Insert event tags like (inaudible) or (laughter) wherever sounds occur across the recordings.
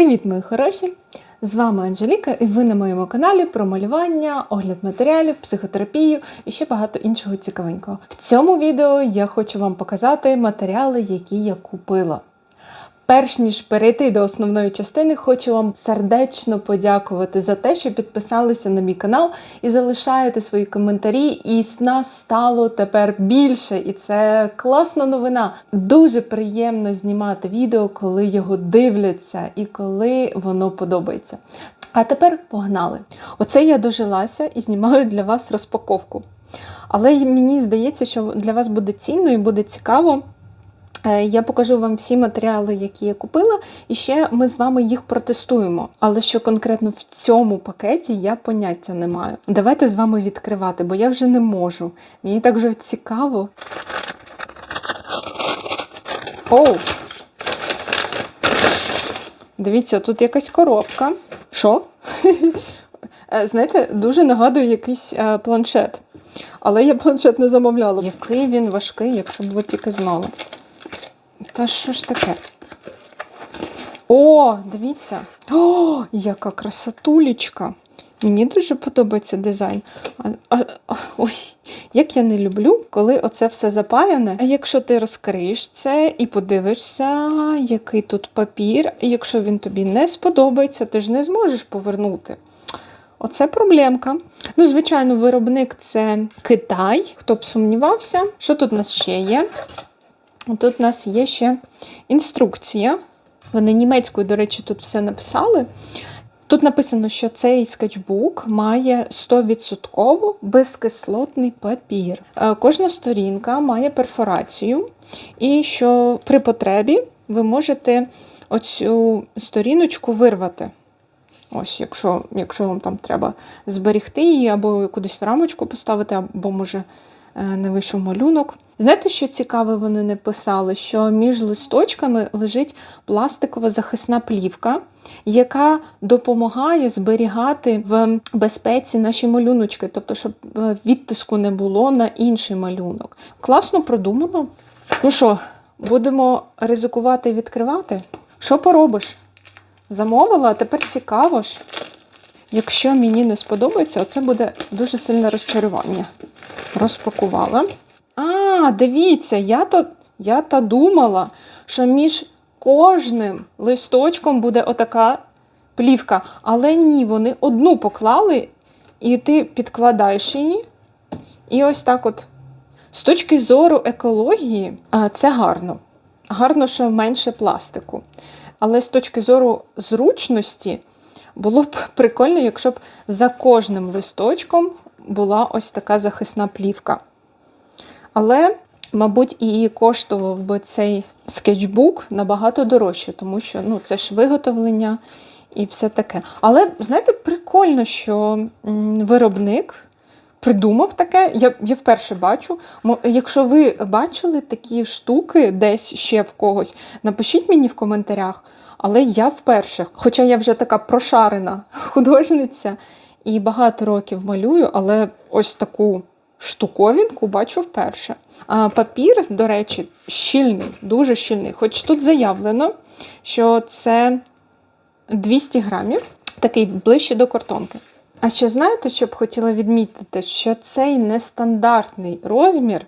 Привіт, мої хороші! З вами Анжеліка, і ви на моєму каналі про малювання, огляд матеріалів, психотерапію і ще багато іншого цікавенького. В цьому відео я хочу вам показати матеріали, які я купила. Перш ніж перейти до основної частини, хочу вам сердечно подякувати за те, що підписалися на мій канал і залишаєте свої коментарі. І нас стало тепер більше, і це класна новина. Дуже приємно знімати відео, коли його дивляться і коли воно подобається. А тепер погнали! Оце я дожилася і знімаю для вас розпаковку. Але мені здається, що для вас буде цінно і буде цікаво. Е, Я покажу вам всі матеріали, які я купила, і ще ми з вами їх протестуємо. Але що конкретно в цьому пакеті я поняття не маю. Давайте з вами відкривати, бо я вже не можу. Мені так вже цікаво. Оу! Дивіться, тут якась коробка. Що? (laughs) Е, Знаєте, дуже нагадує якийсь е, планшет. Але я планшет не замовляла. Який він важкий, якщо б ви тільки знали. Та що ж таке? О, дивіться. О, яка красотулечка. Мені дуже подобається дизайн. А, а, ось, як я не люблю, коли оце все запаяне. А якщо ти розкриєш це і подивишся, який тут папір, і якщо він тобі не сподобається, ти ж не зможеш повернути. Оце проблемка. Ну, звичайно, виробник це Китай. Хто б сумнівався, що тут у нас ще є? Тут у нас є ще інструкція. Вони німецькою, до речі, тут все написали. Тут написано, що цей скетчбук має 100% безкислотний папір. Е, Кожна сторінка має перфорацію, і що при потребі ви можете оцю сторіночку вирвати. Ось, якщо, якщо вам там треба зберегти її, або кудись в рамочку поставити, або може не вийшов малюнок. Знаєте, що цікаве, вони не писали? Що між листочками лежить пластикова захисна плівка, яка допомагає зберігати в безпеці наші малюночки, тобто, щоб е, відтиску не було на інший малюнок. Класно продумано. Ну що, будемо ризикувати відкривати? Що поробиш? Замовила, а тепер цікаво ж. Якщо мені не сподобається, оце буде дуже сильне розчарування. Розпакувала. А, дивіться, я то, я та думала, що між кожним листочком буде отака плівка. Але ні, вони одну поклали, і ти підкладаєш її. І ось так от. З точки зору екології, це гарно. Гарно, що менше пластику. Але з точки зору зручності, було б (laughs) прикольно, якщо б за кожним листочком була ось така захисна плівка. Але, мабуть, і коштував би цей скетчбук набагато дорожче, тому що ну, це ж виготовлення і все таке. Але, знаєте, прикольно, що виробник придумав таке. Я, я вперше бачу. Якщо ви бачили такі штуки десь ще в когось, напишіть мені в коментарях. Але я вперше, хоча я вже така прошарена (laughs) художниця і багато років малюю, але ось таку штуковінку бачу вперше. А папір, до речі, щільний, дуже щільний. Хоч тут заявлено, що це 200 грамів, такий ближче до картонки. А ще знаєте, що б хотіла відмітити, що цей нестандартний розмір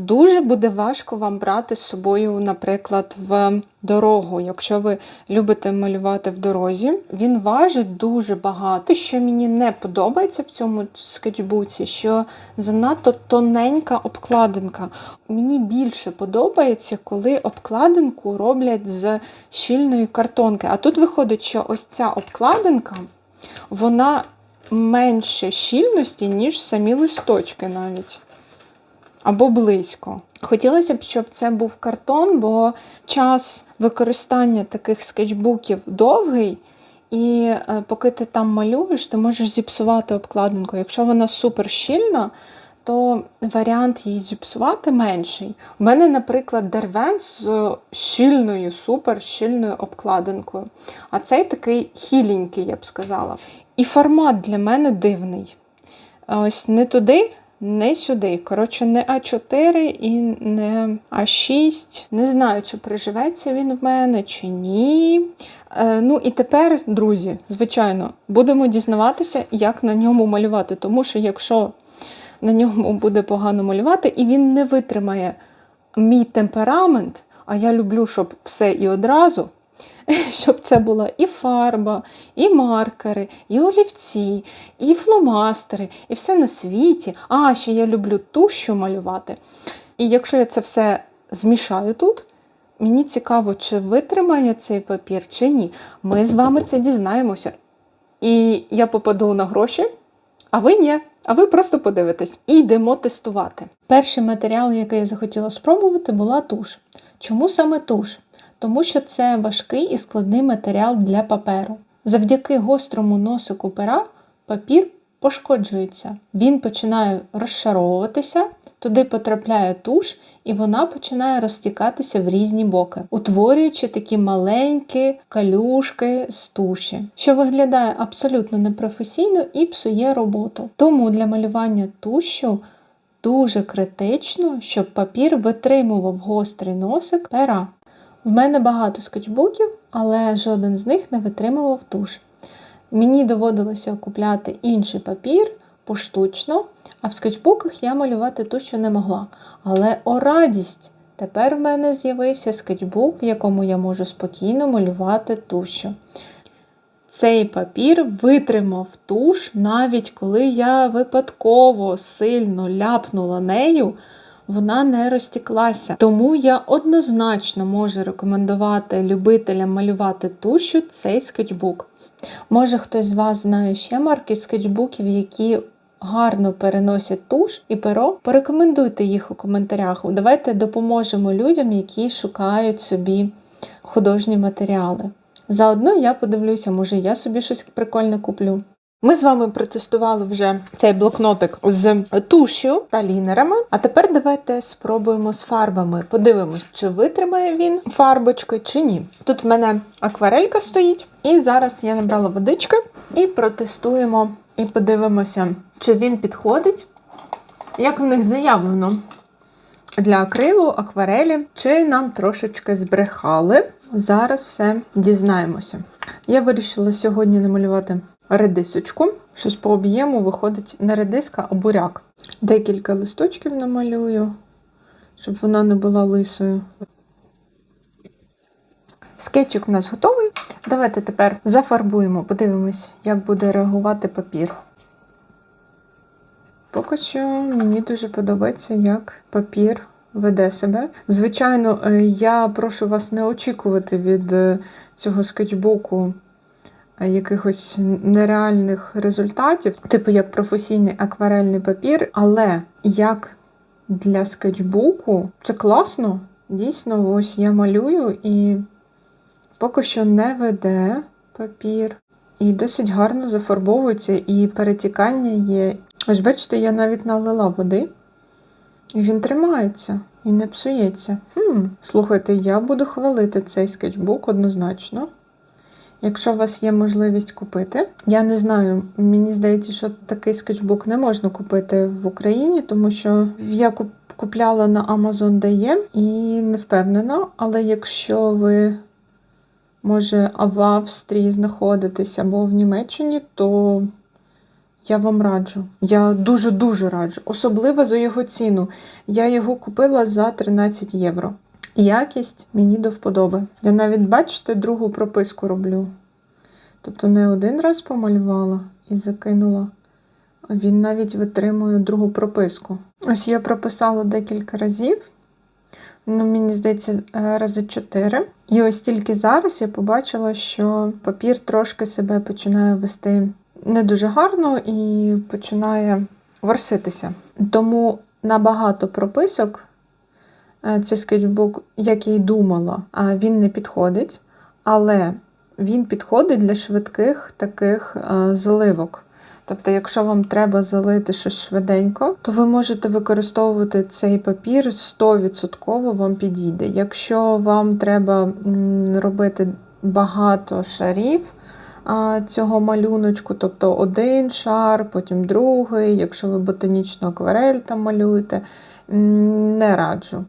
дуже буде важко вам брати з собою, наприклад, в дорогу. Якщо ви любите малювати в дорозі, він важить дуже багато. Що мені не подобається в цьому скетчбуці, що занадто тоненька обкладинка. Мені більше подобається, коли обкладинку роблять з щільної картонки. А тут виходить, що ось ця обкладинка, вона менше щільності, ніж самі листочки навіть. Або близько. Хотілося б, щоб це був картон, бо час використання таких скетчбуків довгий, і е, поки ти там малюєш, ти можеш зіпсувати обкладинку. Якщо вона супер щільна, то варіант її зіпсувати менший. У мене, наприклад, дервен з щільною, супер щільною обкладинкою. А цей такий хіленький, я б сказала. І формат для мене дивний. Ось не туди не сюди. Коротше, не А4 і не А6. Не знаю, чи приживеться він в мене, чи ні. Е, ну і тепер, друзі, звичайно, будемо дізнаватися, як на ньому малювати. Тому що якщо на ньому буде погано малювати, і він не витримає мій темперамент, а я люблю, щоб все і одразу. (laughs) Щоб це була і фарба, і маркери, і олівці, і фломастери, і все на світі. А, ще я люблю тушю малювати. І якщо я це все змішаю тут, мені цікаво, чи витримає цей папір, чи ні. Ми з вами це дізнаємося. І я попаду на гроші, а ви ні. А ви просто подивитесь і йдемо тестувати. Перший матеріал, який я захотіла спробувати, була туш. Чому саме туш? Тому що це важкий і складний матеріал для паперу. Завдяки гострому носику пера папір пошкоджується. Він починає розшаровуватися, туди потрапляє туш, і вона починає розтікатися в різні боки, утворюючи такі маленькі калюшки з туші, що виглядає абсолютно непрофесійно і псує роботу. Тому для малювання тушю дуже критично, щоб папір витримував гострий носик пера. В мене багато скетчбуків, але жоден з них не витримував туш. Мені доводилося купляти інший папір поштучно, а в скетчбуках я малювати тушу не могла. Але о радість! Тепер в мене з'явився скетчбук, в якому я можу спокійно малювати тушу. Цей папір витримав туш, навіть коли я випадково сильно ляпнула нею, вона не розтіклася. Тому я однозначно можу рекомендувати любителям малювати тушу цей скетчбук. Може, хтось з вас знає ще марки скетчбуків, які гарно переносять туш і перо. Порекомендуйте їх у коментарях. Давайте допоможемо людям, які шукають собі художні матеріали. Заодно я подивлюся, може я собі щось прикольне куплю. Ми з вами протестували вже цей блокнотик з тушю та лінерами. А тепер давайте спробуємо з фарбами. Подивимось, чи витримає він фарбочки, чи ні. Тут в мене акварелька стоїть, і зараз я набрала водички і протестуємо і подивимося, чи він підходить. Як в них заявлено для акрилу, акварелі, чи нам трошечки збрехали. Зараз все дізнаємося. Я вирішила сьогодні намалювати редисочку. Щось по об'єму виходить не редиска, а буряк. Декілька листочків намалюю, щоб вона не була лисою. Скетчик у нас готовий. Давайте тепер зафарбуємо, подивимось, як буде реагувати папір. Поки що мені дуже подобається, як папір веде себе. Звичайно, е, я прошу вас не очікувати від е, цього скетчбуку якихось нереальних результатів, типу як професійний акварельний папір, але як для скетчбуку це класно. Дійсно, ось я малюю і поки що не веде папір. І досить гарно зафарбовується, і перетікання є. Ось, бачите, я навіть налила води, і він тримається і не псується. Хм, Слухайте, я буду хвалити цей скетчбук однозначно. Якщо у вас є можливість купити, я не знаю, мені здається, що такий скетчбук не можна купити в Україні, тому що я купляла на Amazon DE і не впевнена, але якщо ви може, в Австрії знаходитесь або в Німеччині, то я вам раджу. Я дуже-дуже раджу. Особливо за його ціну. Я його купила за 13 євро. Якість мені до вподоби. Я навіть, бачите, другу прописку роблю. Тобто не один раз помалювала і закинула. Він навіть витримує другу прописку. Ось я прописала декілька разів ну, мені здається, е, рази чотири. І ось тільки зараз я побачила, що папір трошки себе починає вести не дуже гарно і починає ворситися. Тому на багато прописок е, цей скетчбук, як я й думала, він не підходить, але він підходить для швидких таких е, заливок. Тобто, якщо вам треба залити щось швиденько, то ви можете використовувати цей папір 100% вам підійде. Якщо вам треба робити багато шарів, цього малюночку, тобто один шар, потім другий, якщо ви ботанічну акварель там малюєте, не раджу.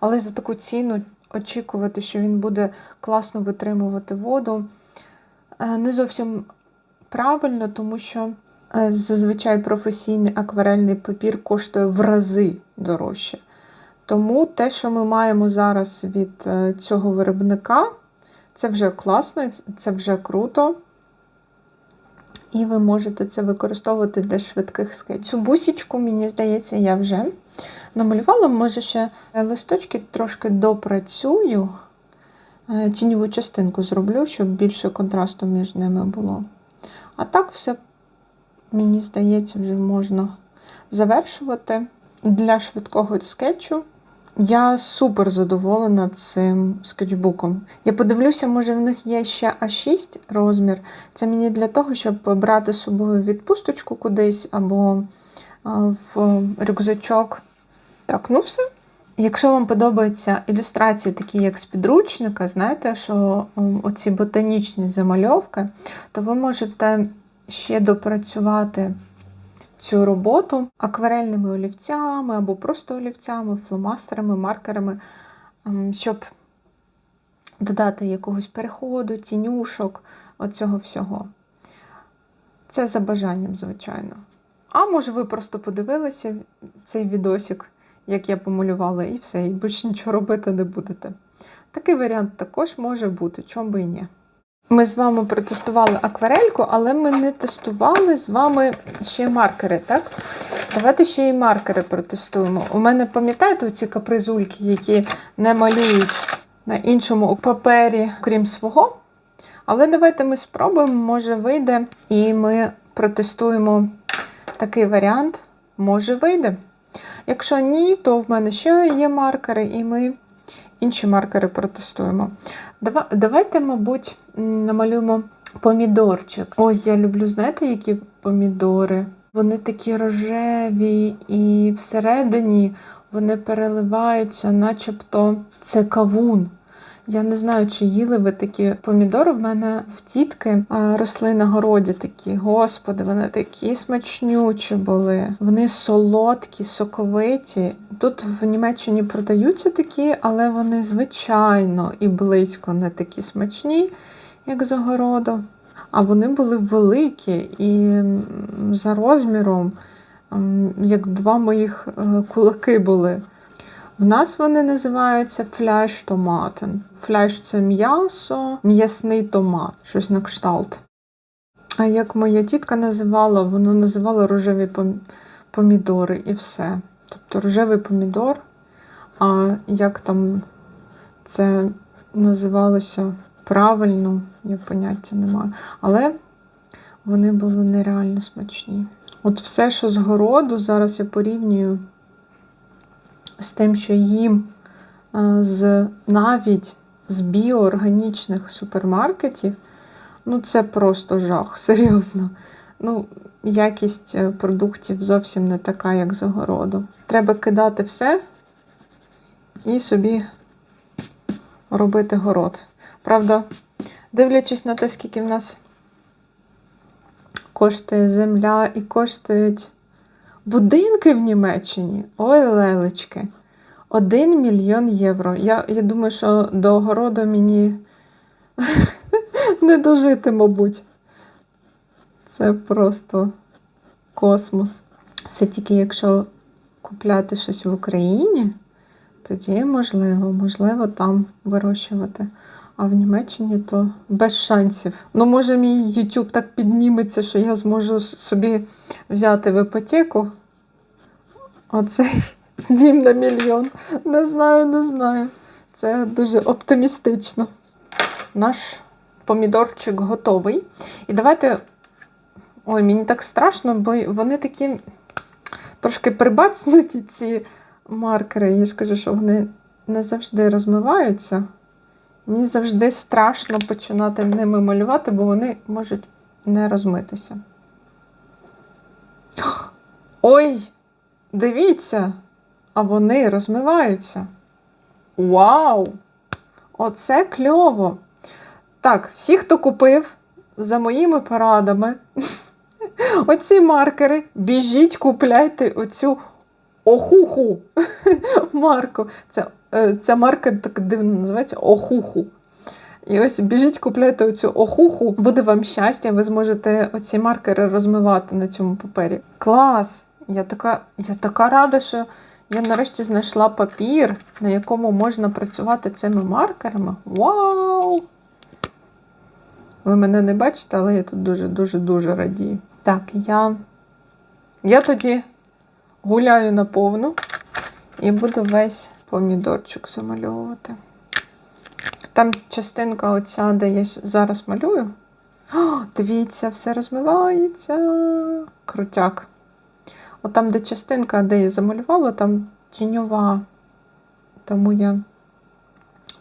Але за таку ціну очікувати, що він буде класно витримувати воду, е, не зовсім правильно, тому що е, зазвичай професійний акварельний папір коштує в рази дорожче. Тому те, що ми маємо зараз від е, цього виробника, це вже класно, це вже круто. І ви можете це використовувати для швидких скетчів. Цю бусічку, мені здається, я вже намалювала. Може, ще листочки трошки допрацюю, е, тіньову частинку зроблю, щоб більше контрасту між ними було. А так все, мені здається, вже можна завершувати. Для швидкого скетчу я супер задоволена цим скетчбуком. Я подивлюся, може в них є ще А6 розмір. Це мені для того, щоб брати з собою відпусточку кудись або в рюкзачок. Так, ну все. Якщо вам подобаються ілюстрації, такі як з підручника, знаєте, що оці ботанічні замальовки, то ви можете ще допрацювати цю роботу акварельними олівцями або просто олівцями, фломастерами, маркерами, щоб додати якогось переходу, тінюшок, оцього всього. Це за бажанням, звичайно. А може, ви просто подивилися цей відосик, як я помалювала, і все, і більше нічого робити не будете. Такий варіант також може бути, чому би і ні. Ми з вами протестували акварельку, але ми не тестували з вами ще маркери, так? Давайте ще і маркери протестуємо. У мене, пам'ятаєте, ці капризульки, які не малюють на іншому папері, крім свого. Але давайте ми спробуємо, може вийде, і ми протестуємо такий варіант. Може вийде. Якщо ні, то в мене ще є маркери, і ми інші маркери протестуємо. Давайте, мабуть, намалюємо помідорчик. Ось я люблю, знаєте, які помідори? Вони такі рожеві, і всередині вони переливаються, начебто це кавун. Я не знаю, чи їли ви такі помідори. В мене в тітки росли на городі такі. Господи, вони такі смачнючі були. Вони солодкі, соковиті. Тут в Німеччині продаються такі, але вони звичайно і близько не такі смачні, як з огороду. А вони були великі і за розміром, як два моїх е, кулаки були. В нас вони називаються фляш-томатен. Фляш це м'ясо, м'ясний томат, щось на кшталт. А як моя тітка називала, вона називала рожеві помідори і все. Тобто рожевий помідор. А як там це називалося правильно, я поняття не маю. Але вони були нереально смачні. От все, що з городу, зараз я порівнюю з тим, що їм е, з навіть з біоорганічних супермаркетів, ну це просто жах, (laughs) серйозно. Ну, якість е, продуктів зовсім не така, як з огороду. Треба кидати все і собі робити город. Правда, дивлячись на те, скільки в нас коштує земля і коштують будинки в Німеччині, ой, лелечки, 1 мільйон євро. Я, я думаю, що до огороду мені (laughs) не дожити, мабуть. Це просто космос. Це тільки якщо купляти щось в Україні, тоді можливо, можливо, там вирощувати. А в Німеччині то без шансів. Ну, може, мій YouTube так підніметься, що я зможу собі взяти в іпотеку. Оцей (laughs) дім на мільйон. Не знаю, не знаю. Це дуже оптимістично. Наш помідорчик готовий. І давайте. Ой, мені так страшно, бо вони такі трошки прибацнуті, ці маркери. Я ж кажу, що вони не завжди розмиваються. Мені завжди страшно починати ними малювати, бо вони можуть не розмитися. (gasps) Ой, дивіться, а вони розмиваються. Вау! Оце кльово! Так, всі, хто купив, за моїми порадами, (laughs) оці маркери, біжіть, купляйте оцю охуху (laughs) марку. Це, е, ця марка так дивно називається охуху. І ось біжіть, купляйте оцю охуху, буде вам щастя, ви зможете оці маркери розмивати на цьому папері. Клас! Я така, я така рада, що я нарешті знайшла папір, на якому можна працювати цими маркерами. Вау! Ви мене не бачите, але я тут дуже-дуже-дуже радію. Так, я, я тоді гуляю наповну і буду весь помідорчик замальовувати. Там частинка оця, де я зараз малюю. О, дивіться, все розмивається. Крутяк. От там, де частинка, де я замалювала, там тіньова. Тому я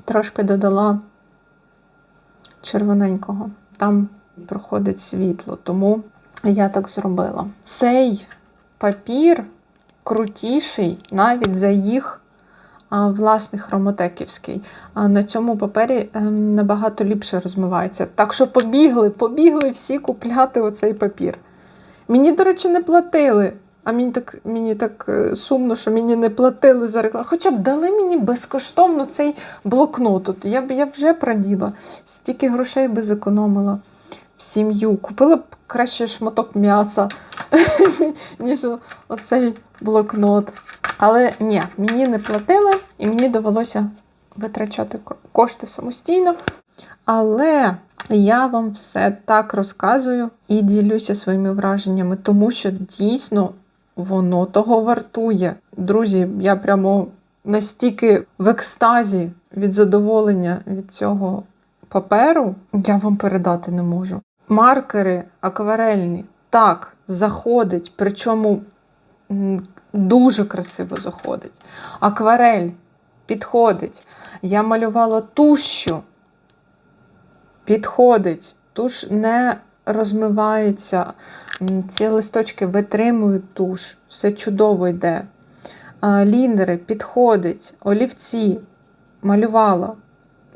трошки додала червоненького. Там проходить світло, тому я так зробила. Цей папір крутіший навіть за їх власний хромотеківський. На цьому папері ем, набагато ліпше розмивається. Так що побігли, побігли всі купляти оцей папір. Мені, до речі, не платили. А мені так, мені так е, сумно, що мені не платили за рекламу. Хоча б дали мені безкоштовно цей блокнот. От Я б я вже праділа. Стільки грошей би зекономила в сім'ю. Купила б краще шматок м'яса, (laughs) ніж оцей блокнот. Але ні, мені не платили, і мені довелося витрачати кошти самостійно. Але я вам все так розказую і ділюся своїми враженнями, тому що дійсно воно того вартує. Друзі, я прямо настільки в екстазі від задоволення від цього паперу, я вам передати не можу. Маркери акварельні так заходить, причому дуже красиво заходить. Акварель підходить. Я малювала тущу, підходить, туш не розмивається. Ці листочки витримують туш, все чудово йде. Лінери підходить, олівці малювала.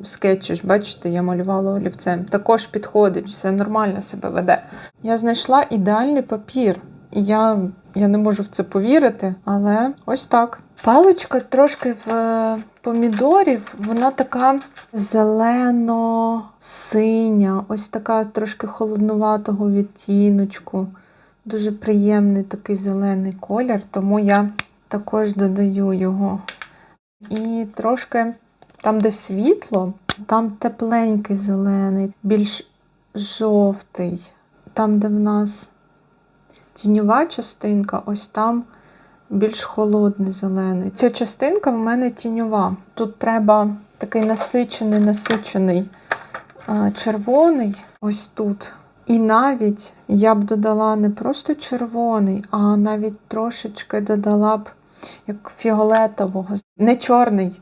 Скетчі ж, бачите, я малювала олівцем. Також підходить, все нормально себе веде. Я знайшла ідеальний папір. І я, я не можу в це повірити, але ось так. Паличка трошки в е, помідорів, вона така зелено-синя, ось така трошки холоднуватого відтіночку. Дуже приємний такий зелений колір, тому я також додаю його. І трошки там, де світло, там тепленький зелений, більш жовтий. Там, де в нас тіньова частинка, ось там більш холодний зелений. Ця частинка в мене тіньова. Тут треба такий насичений, насичений червоний, ось тут. І навіть я б додала не просто червоний, а навіть трошечки додала б як фіолетового, не чорний.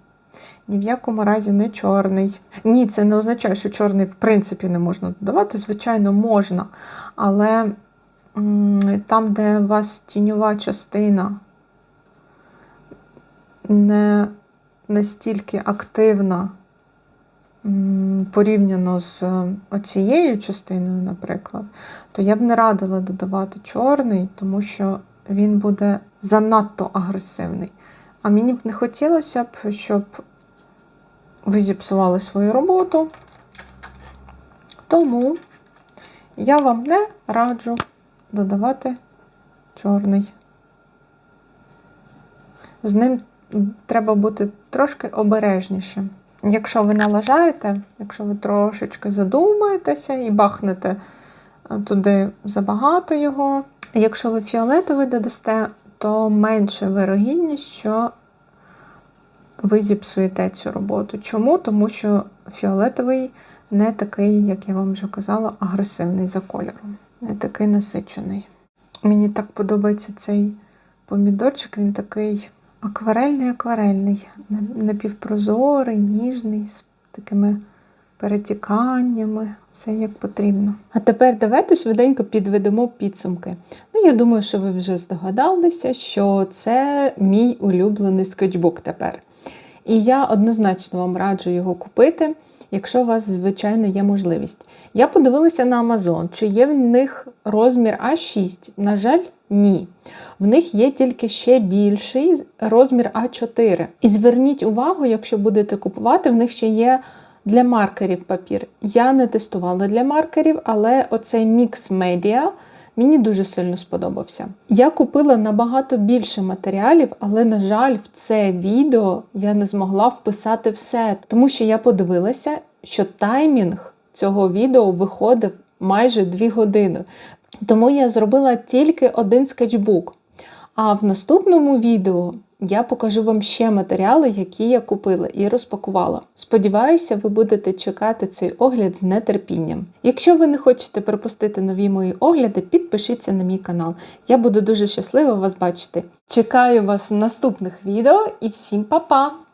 Ні в якому разі не чорний. Ні, це не означає, що чорний в принципі не можна додавати. Звичайно, можна. Але там, де у вас тіньова частина не настільки активна порівняно з е, оцією частиною, наприклад, то я б не радила додавати чорний, тому що він буде занадто агресивний. А мені б не хотілося б, щоб ви зіпсували свою роботу. Тому я вам не раджу додавати чорний. З ним треба бути трошки обережнішим. Якщо ви налажаєте, якщо ви трошечки задумаєтеся і бахнете е, туди забагато його, якщо ви фіолетовий додасте, то менше вирогідність, що ви зіпсуєте цю роботу. Чому? Тому що фіолетовий не такий, як я вам вже казала, агресивний за кольором, не такий насичений. Мені так подобається цей помідорчик, він такий акварельний-акварельний, напівпрозорий, ніжний, з такими перетіканнями, все як потрібно. А тепер давайте швиденько підведемо підсумки. Ну, я думаю, що ви вже здогадалися, що це мій улюблений скетчбук тепер. І я однозначно вам раджу його купити. Якщо у вас, звичайно, є можливість. Я подивилася на Amazon, чи є в них розмір А6. На жаль, ні. В них є тільки ще більший розмір А4. І зверніть увагу, якщо будете купувати, в них ще є для маркерів папір. Я не тестувала для маркерів, але оцей Mix Media мені дуже сильно сподобався. Я купила набагато більше матеріалів, але, на жаль, в це відео я не змогла вписати все, тому що я подивилася, що таймінг цього відео виходив майже 2 години. Тому я зробила тільки один скетчбук. А в наступному відео я покажу вам ще матеріали, які я купила і розпакувала. Сподіваюся, ви будете чекати цей огляд з нетерпінням. Якщо ви не хочете пропустити нові мої огляди, підпишіться на мій канал. Я буду дуже щаслива вас бачити. Чекаю вас в наступних відео і всім па-па!